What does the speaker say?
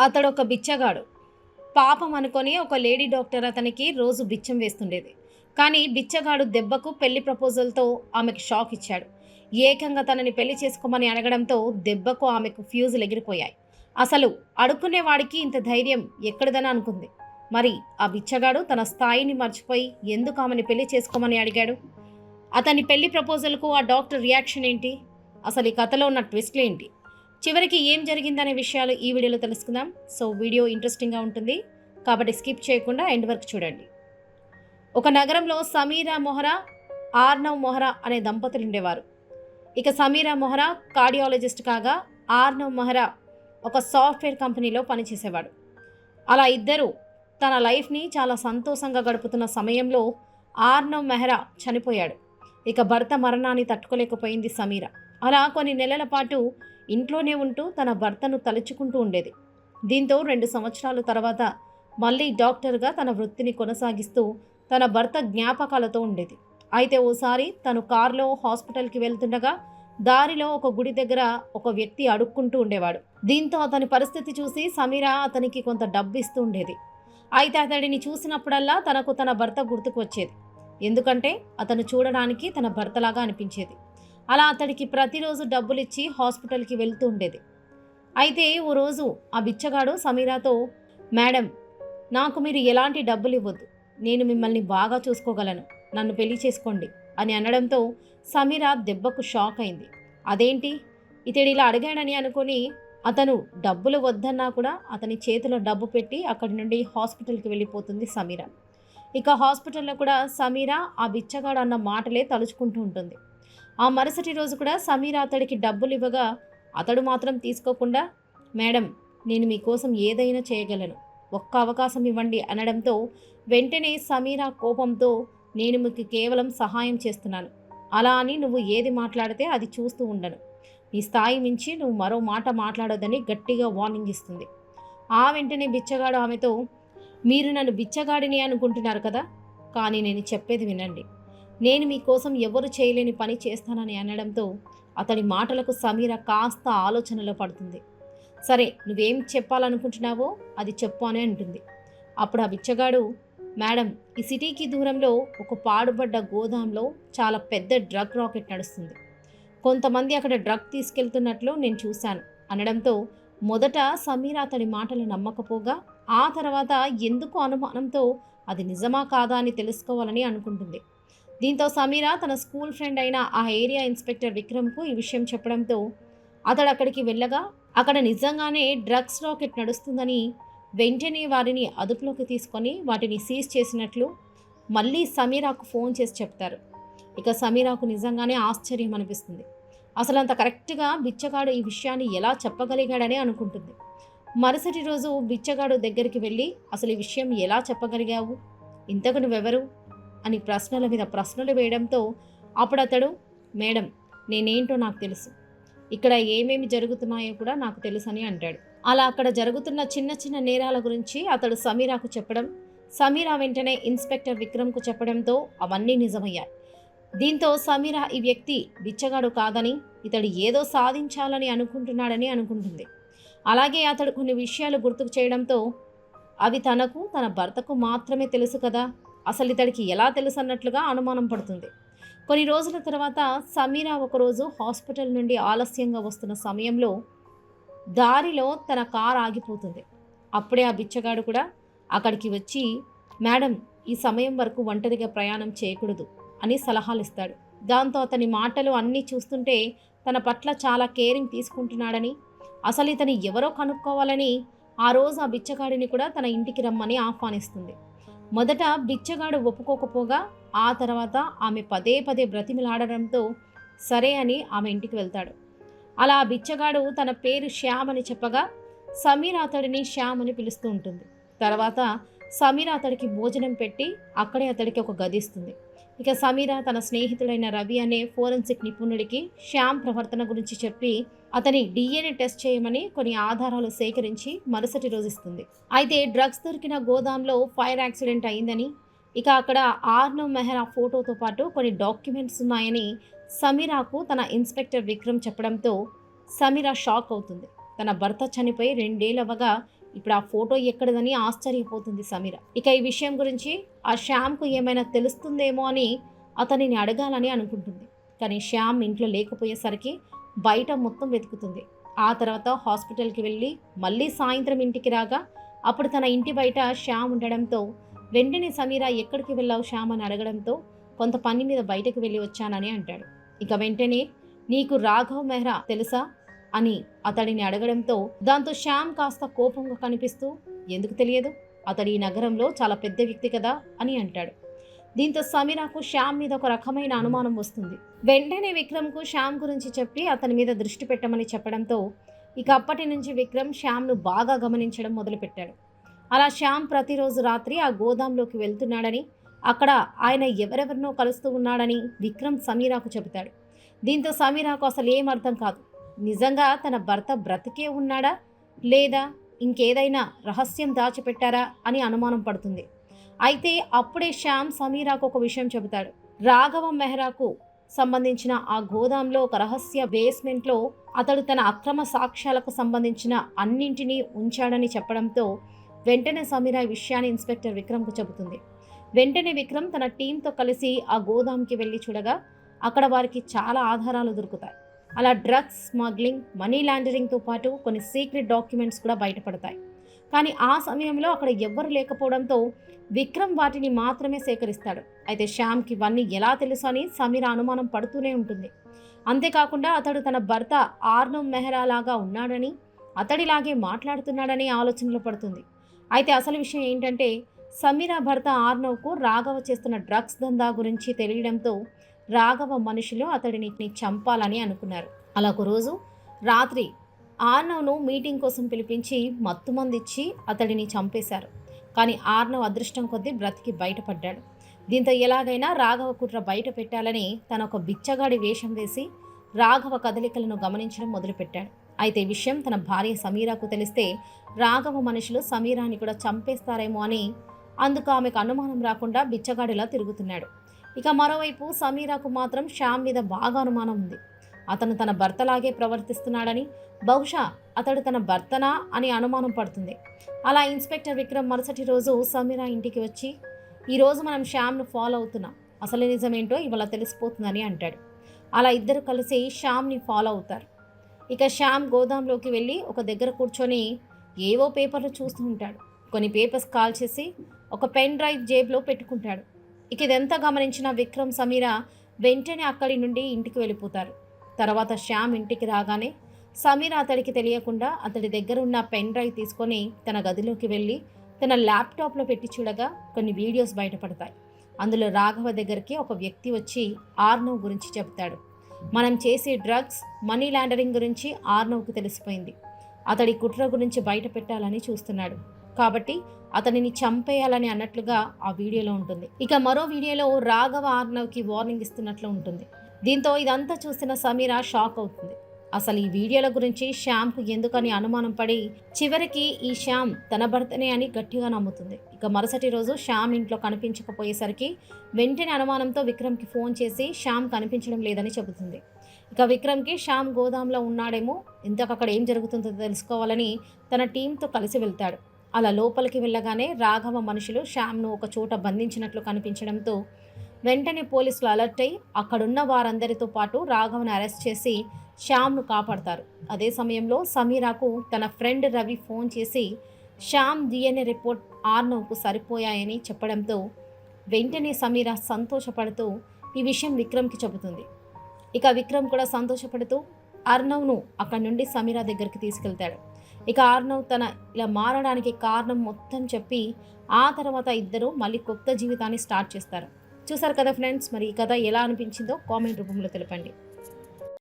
అతడు ఒక బిచ్చగాడు. పాపం అనుకొని ఒక లేడీ డాక్టర్ అతనికి రోజు బిచ్చం వేస్తుండేది. కానీ బిచ్చగాడు దెబ్బకు పెళ్ళి ప్రపోజల్తో ఆమెకు షాక్ ఇచ్చాడు. ఏకంగా తనని పెళ్ళి చేసుకోమని అడగడంతో దెబ్బకు ఆమెకు ఫ్యూజులు ఎగిరిపోయాయి. అసలు అడుక్కునేవాడికి ఇంత ధైర్యం ఎక్కడిదని అనుకుంది. మరి ఆ బిచ్చగాడు తన స్థాయిని మర్చిపోయి ఎందుకు ఆమెని పెళ్ళి చేసుకోమని అడిగాడు? అతని పెళ్ళి ప్రపోజల్కు ఆ డాక్టర్ రియాక్షన్ ఏంటి? అసలు ఈ కథలో ఉన్న ట్విస్ట్లు ఏంటి? చివరికి ఏం జరిగిందనే విషయాలు ఈ వీడియోలో తెలుసుకుందాం. సో వీడియో ఇంట్రెస్టింగ్గా ఉంటుంది. కాబట్టి స్కిప్ చేయకుండా ఎండ్ వరకు చూడండి. ఒక నగరంలో సమీరా మొహరా ఆర్నవ్ మొహరా అనే దంపతులు ఉండేవారు. ఇక సమీరా మొహరా కార్డియాలజిస్ట్ కాగా ఆర్నవ్ మొహరా ఒక సాఫ్ట్వేర్ కంపెనీలో పనిచేసేవాడు. అలా ఇద్దరు తన లైఫ్ని చాలా సంతోషంగా గడుపుతున్న సమయంలో ఆర్నవ్ మెహ్రా చనిపోయాడు. ఇక భర్త మరణాన్ని తట్టుకోలేకపోయింది సమీర. అలా కొన్ని నెలల పాటు ఇంట్లోనే ఉంటూ తన భర్తను తలుచుకుంటూ ఉండేది. దీంతో రెండు సంవత్సరాల తర్వాత మళ్ళీ డాక్టర్గా తన వృత్తిని కొనసాగిస్తూ తన భర్త జ్ఞాపకాలతో ఉండేది. అయితే ఓసారి తను కారులో హాస్పిటల్కి వెళ్తుండగా దారిలో ఒక గుడి దగ్గర ఒక వ్యక్తి అడుక్కుంటూ ఉండేవాడు. దీంతో అతని పరిస్థితి చూసి సమీర అతనికి కొంత డబ్బు ఇస్తూ ఉండేది. అయితే అతడిని చూసినప్పుడల్లా తనకు తన భర్త గుర్తుకు వచ్చేది. ఎందుకంటే అతను చూడడానికి తన భర్తలాగా అనిపించేది. అలా అతడికి ప్రతిరోజు డబ్బులిచ్చి హాస్పిటల్కి వెళ్తూ ఉండేది. అయితే ఓ రోజు ఆ బిచ్చగాడు సమీరాతో మేడం నాకు మీరు ఎలాంటి డబ్బులు ఇవ్వద్దు నేను మిమ్మల్ని బాగా చూసుకోగలను. నన్ను పెళ్ళి చేసుకోండి. అని అనడంతో సమీరా దెబ్బకు షాక్ అయింది. అదేంటి? ఇతడు ఇలా అడిగాడని అనుకొని అతను డబ్బులు వద్దన్నా కూడా అతని చేతిలో డబ్బు పెట్టి అక్కడి నుండి హాస్పిటల్కి వెళ్ళిపోతుంది సమీరా. ఇక హాస్పిటల్లో కూడా సమీరా ఆ బిచ్చగాడు అన్న మాటలే తలుచుకుంటూ ఉంటుంది. ఆ మరుసటి రోజు కూడా సమీర అతడికి డబ్బులు ఇవ్వగా అతడు మాత్రం తీసుకోకుండా మేడం నేను మీకోసం ఏదైనా చేయగలను. ఒక్క అవకాశం ఇవ్వండి అనడంతో వెంటనే సమీరా కోపంతో నేను మీకు కేవలం సహాయం చేస్తున్నాను. అలా అని నువ్వు ఏది మాట్లాడితే అది చూస్తూ ఉండను. నీ స్థాయి మించి నువ్వు మరో మాట మాట్లాడొద్దని గట్టిగా వార్నింగ్ ఇస్తుంది ఆ వెంటనే బిచ్చగాడు ఆమెతో మీరు నన్ను బిచ్చగాడిని అనుకుంటున్నారు కదా? కానీ నేను చెప్పేది వినండి. నేను మీకోసం ఎవరు చేయలేని పని చేస్తానని అనడంతో అతడి మాటలకు సమీర కాస్త ఆలోచనలో పడుతుంది. సరే నువ్వేం చెప్పాలనుకుంటున్నావో అది చెప్పు అని అంటుంది. అప్పుడు ఆ బిచ్చగాడు మేడం ఈ సిటీకి దూరంలో ఒక పాడుబడ్డ గోదాంలో చాలా పెద్ద డ్రగ్ రాకెట్ నడుస్తుంది. కొంతమంది అక్కడ డ్రగ్ తీసుకెళ్తున్నట్లు నేను చూశాను అనడంతో మొదట సమీర అతడి మాటలు నమ్మకపోగా ఆ తర్వాత ఎందుకు అనుమానంతో అది నిజమా కాదా అని తెలుసుకోవాలని అనుకుంటుంది. దీంతో సమీర తన స్కూల్ ఫ్రెండ్ అయిన ఆ ఏరియా ఇన్స్పెక్టర్ విక్రమ్కు ఈ విషయం చెప్పడంతో అతడు అక్కడికి వెళ్ళగా అక్కడ నిజంగానే డ్రగ్స్ రాకెట్ నడుస్తుందని వెంటనే వారిని అదుపులోకి తీసుకొని వాటిని సీజ్ చేసినట్లు మళ్ళీ సమీరాకు ఫోన్ చేసి చెప్తారు. ఇక సమీరాకు నిజంగానే ఆశ్చర్యం అనిపిస్తుంది. అసలు అంత కరెక్ట్గా బిచ్చగాడు ఈ విషయాన్ని ఎలా చెప్పగలిగాడని అనుకుంటుంది. మరుసటి రోజు బిచ్చగాడు దగ్గరికి వెళ్ళి అసలు ఈ విషయం ఎలా చెప్పగలిగావు? ఇంతకు నువ్వెవరు? అని ప్రశ్నల మీద ప్రశ్నలు వేయడంతో అప్పుడు అతడు మేడం నేనేంటో నాకు తెలుసు. ఇక్కడ ఏమేమి జరుగుతున్నాయో కూడా నాకు తెలుసని అంటాడు. అలా అక్కడ జరుగుతున్న చిన్న చిన్న నేరాల గురించి అతడు సమీరాకు చెప్పడం సమీరా వెంటనే ఇన్స్పెక్టర్ విక్రమ్కు చెప్పడంతో అవన్నీ నిజమయ్యాయి. దీంతో సమీరా ఈ వ్యక్తి బిచ్చగాడు కాదని ఇతడు ఏదో సాధించాలని అనుకుంటున్నాడని అనుకుంటుంది. అలాగే అతడు కొన్ని విషయాలు గుర్తుకు చేయడంతో అవి తనకు తన భర్తకు మాత్రమే తెలుసు కదా. అసలు ఇతడికి ఎలా తెలుసు అన్నట్లుగా అనుమానం పడుతుంది. కొన్ని రోజుల తర్వాత సమీరా ఒకరోజు హాస్పిటల్ నుండి ఆలస్యంగా వస్తున్న సమయంలో దారిలో తన కార్ ఆగిపోతుంది. అప్పుడే ఆ బిచ్చగాడు కూడా అక్కడికి వచ్చి మేడం ఈ సమయం వరకు ఒంటరిగా ప్రయాణం చేయకూడదు అని సలహాలు ఇస్తాడు దాంతో అతని మాటలు అన్నీ చూస్తుంటే తన పట్ల చాలా కేరింగ్ తీసుకుంటున్నాడని అసలు ఇతని ఎవరో కనుక్కోవాలని ఆ రోజు ఆ బిచ్చగాడిని కూడా తన ఇంటికి రమ్మని ఆహ్వానిస్తుంది. మొదట బిచ్చగాడు ఒప్పుకోకపోగా ఆ తర్వాత ఆమె పదే పదే బ్రతిమిలాడడంతో సరే అని ఆమె ఇంటికి వెళ్తాడు. అలా ఆ బిచ్చగాడు తన పేరు శ్యామ్ అని చెప్పగా సమీర్ అతడిని శ్యామ్ అని పిలుస్తూ ఉంటుంది. తర్వాత సమీర్ అతడికి భోజనం పెట్టి అక్కడే అతడికి ఒక గదిస్తుంది ఇక సమీర తన స్నేహితుడైన రవి అనే ఫోరెన్సిక్ నిపుణుడికి శ్యామ్ ప్రవర్తన గురించి చెప్పి అతని డిఎన్ఏ టెస్ట్ చేయమని కొన్ని ఆధారాలు సేకరించి మరుసటి రోజు ఇస్తుంది. అయితే డ్రగ్స్ దొరికిన గోదాంలో ఫైర్ యాక్సిడెంట్ అయిందని ఇక అక్కడ ఆర్నవ్ మెహ్రా ఫోటోతో పాటు కొన్ని డాక్యుమెంట్స్ ఉన్నాయని సమీరాకు తన ఇన్స్పెక్టర్ విక్రమ్ చెప్పడంతో సమీరా షాక్ అవుతుంది. తన భర్త చనిపోయి రెండేళ్ళవగా ఇప్పుడు ఆ ఫోటో ఎక్కడదని ఆశ్చర్యపోతుంది సమీర. ఇక ఈ విషయం గురించి ఆ శ్యామ్కు ఏమైనా తెలుస్తుందేమో అని అతనిని అడగాలని అనుకుంటుంది. కానీ శ్యామ్ ఇంట్లో లేకపోయేసరికి బయట మొత్తం వెతుకుతుంది. ఆ తర్వాత హాస్పిటల్కి వెళ్ళి మళ్ళీ సాయంత్రం ఇంటికి రాగా అప్పుడు తన ఇంటి బయట శ్యామ్ ఉండడంతో వెంటనే సమీర ఎక్కడికి వెళ్ళావు శ్యామ్? అని అడగడంతో కొంత పని మీద బయటకు వెళ్ళి వచ్చానని అంటాడు. ఇక వెంటనే నీకు రాఘవ్ మెహ్రా తెలుసా? అని అతడిని అడగడంతో దాంతో శ్యామ్ కాస్త కోపంగా కనిపిస్తూ ఎందుకు తెలియదు? అతడు ఈ నగరంలో చాలా పెద్ద వ్యక్తి కదా అని అంటాడు. దీంతో సమీరాకు శ్యామ్ మీద ఒక రకమైన అనుమానం వస్తుంది. వెంటనే విక్రమ్కు శ్యామ్ గురించి చెప్పి అతని మీద దృష్టి పెట్టమని చెప్పడంతో ఇక అప్పటి నుంచి విక్రమ్ శ్యామ్ను బాగా గమనించడం మొదలుపెట్టాడు. అలా శ్యామ్ ప్రతిరోజు రాత్రి ఆ గోదాంలోకి వెళ్తున్నాడని అక్కడ ఆయన ఎవరెవరినో కలుస్తూ ఉన్నాడని విక్రమ్ సమీరాకు చెబుతాడు. దీంతో సమీరాకు అసలు ఏం అర్థం కాదు. నిజంగా తన భర్త బ్రతికే ఉన్నాడా? లేదా ఇంకేదైనా రహస్యం దాచిపెట్టారా? అని అనుమానం పడుతుంది. అయితే అప్పుడే శ్యామ్ సమీరాకు ఒక విషయం చెబుతాడు. రాఘవ మెహ్రాకు సంబంధించిన ఆ గోదాంలో ఒక రహస్య బేస్మెంట్లో అతడు తన అక్రమ సాక్ష్యాలకు సంబంధించిన అన్నింటినీ ఉంచాడని చెప్పడంతో వెంటనే సమీరా ఈ విషయాన్ని ఇన్స్పెక్టర్ విక్రమ్కు చెబుతుంది. వెంటనే విక్రమ్ తన టీంతో కలిసి ఆ గోదాంకి వెళ్ళి చూడగా అక్కడ వారికి చాలా ఆధారాలు దొరుకుతాయి. అలా డ్రగ్స్ స్మగ్లింగ్ మనీ లాండరింగ్తో పాటు కొన్ని సీక్రెట్ డాక్యుమెంట్స్ కూడా బయటపడతాయి. కానీ ఆ సమయంలో అక్కడ ఎవ్వరు లేకపోవడంతో విక్రమ్ వాటిని మాత్రమే సేకరిస్తాడు. అయితే శ్యామ్కి ఇవన్నీ ఎలా తెలుసు అని సమీర అనుమానం పడుతూనే ఉంటుంది. అంతేకాకుండా అతడు తన భర్త ఆర్నవ్ మెహ్రా లాగా ఉన్నాడని అతడిలాగే మాట్లాడుతున్నాడని ఆలోచనలో పడుతుంది. అయితే అసలు విషయం ఏంటంటే సమీర భర్త ఆర్నవ్కు రాఘవ చేస్తున్న డ్రగ్స్ దందా గురించి తెలియడంతో రాఘవ మనుషులు అతడిని చంపాలని అనుకున్నారు. అలా ఒక రోజు రాత్రి ఆర్నవ్ను మీటింగ్ కోసం పిలిపించి మత్తుమందిచ్చి అతడిని చంపేశారు. కానీ ఆర్నవ్ అదృష్టం కొద్దీ బ్రతికి బయటపడ్డాడు. దీంతో ఎలాగైనా రాఘవ కుట్ర బయట పెట్టాలని తన ఒక బిచ్చగాడి వేషం వేసి రాఘవ కదలికలను గమనించడం మొదలుపెట్టాడు. అయితే ఈ విషయం తన భార్య సమీరాకు తెలిస్తే రాఘవ మనుషులు సమీరాని కూడా చంపేస్తారేమో అని అందుకు ఆమెకు అనుమానం రాకుండా బిచ్చగాడిలా తిరుగుతున్నాడు. ఇక మరోవైపు సమీరాకు మాత్రం శ్యామ్ మీద బాగా అనుమానం ఉంది. అతను తన భర్తలాగే ప్రవర్తిస్తున్నాడని బహుశా అతడు తన భర్తనా అని అనుమానం పడుతుంది. అలా ఇన్స్పెక్టర్ విక్రమ్ మరుసటి రోజు సమీరా ఇంటికి వచ్చి ఈరోజు మనం శ్యామ్ను ఫాలో అవుతున్నాం. అసలు నిజమేంటో ఇవాళ తెలిసిపోతుందని అంటాడు. అలా ఇద్దరు కలిసి శ్యామ్ని ఫాలో అవుతారు. ఇక శ్యామ్ గోదాంలోకి వెళ్ళి ఒక దగ్గర కూర్చొని ఏవో పేపర్లు చూస్తూ ఉంటాడు. కొన్ని పేపర్స్ కాల్ చేసి ఒక పెన్ డ్రైవ్ జేబులో పెట్టుకుంటాడు. ఇక ఇదంతా గమనించిన విక్రమ్ సమీర వెంటనే అక్కడి నుండి ఇంటికి వెళ్ళిపోతారు. తర్వాత శ్యామ్ ఇంటికి రాగానే సమీర అతడికి తెలియకుండా అతడి దగ్గర ఉన్న పెన్ డ్రైవ్ తీసుకొని తన గదిలోకి వెళ్ళి తన ల్యాప్టాప్లో పెట్టి చూడగా కొన్ని వీడియోస్ బయటపడతాయి. అందులో రాఘవ దగ్గరికి ఒక వ్యక్తి వచ్చి ఆర్నవ్ గురించి చెబుతాడు. మనం చేసే డ్రగ్స్ మనీ లాండరింగ్ గురించి ఆర్నవ్కు తెలిసిపోయింది. అతడి కుట్ర గురించి బయట పెట్టాలని చూస్తున్నాడు. కాబట్టి అతనిని చంపేయాలని అన్నట్లుగా ఆ వీడియోలో ఉంటుంది. ఇక మరో వీడియోలో రాఘవ ఆర్నవ్కి వార్నింగ్ ఇస్తున్నట్లు ఉంటుంది. దీంతో ఇదంతా చూసిన సమీర షాక్ అవుతుంది. అసలు ఈ వీడియోల గురించి శ్యామ్కు ఎందుకని అనుమానం పడి చివరికి ఈ శ్యామ్ తన భర్తనే అని గట్టిగా నమ్ముతుంది. ఇక మరుసటి రోజు శ్యామ్ ఇంట్లో కనిపించకపోయేసరికి వెంటనే అనుమానంతో విక్రమ్కి ఫోన్ చేసి శ్యామ్ కనిపించడం లేదని చెబుతుంది. ఇక విక్రమ్కి శ్యామ్ గోదాంలో ఉన్నాడేమో ఇంతకు అక్కడ ఏం జరుగుతుందో తెలుసుకోవాలని తన టీంతో కలిసి వెళ్తాడు. అలా లోపలికి వెళ్ళగానే రాఘవ మనుషులు శ్యామ్ను ఒక చోట బంధించినట్లు కనిపించడంతో వెంటనే పోలీసులు అలర్ట్ అయి అక్కడున్న వారందరితో పాటు రాఘవను అరెస్ట్ చేసి శ్యామ్ను కాపాడతారు. అదే సమయంలో సమీరాకు తన ఫ్రెండ్ రవి ఫోన్ చేసి శ్యామ్ డిఎన్ఏ రిపోర్ట్ ఆర్నవ్కు సరిపోయాయని చెప్పడంతో వెంటనే సమీర సంతోషపడుతూ ఈ విషయం విక్రమ్కి చెబుతుంది. ఇక విక్రమ్ కూడా సంతోషపడుతూ అర్నవ్ను అక్కడి నుండి సమీరా దగ్గరికి తీసుకెళ్తాడు. ఇక ఆర్నవ్ తన ఇలా మారడానికి కారణం మొత్తం చెప్పి ఆ తర్వాత ఇద్దరు మళ్ళీ కొత్త జీవితాన్ని స్టార్ట్ చేస్తారు. చూసారు కదా ఫ్రెండ్స్ మరి ఈ కథ ఎలా అనిపించిందో కామెంట్ రూపంలో తెలపండి.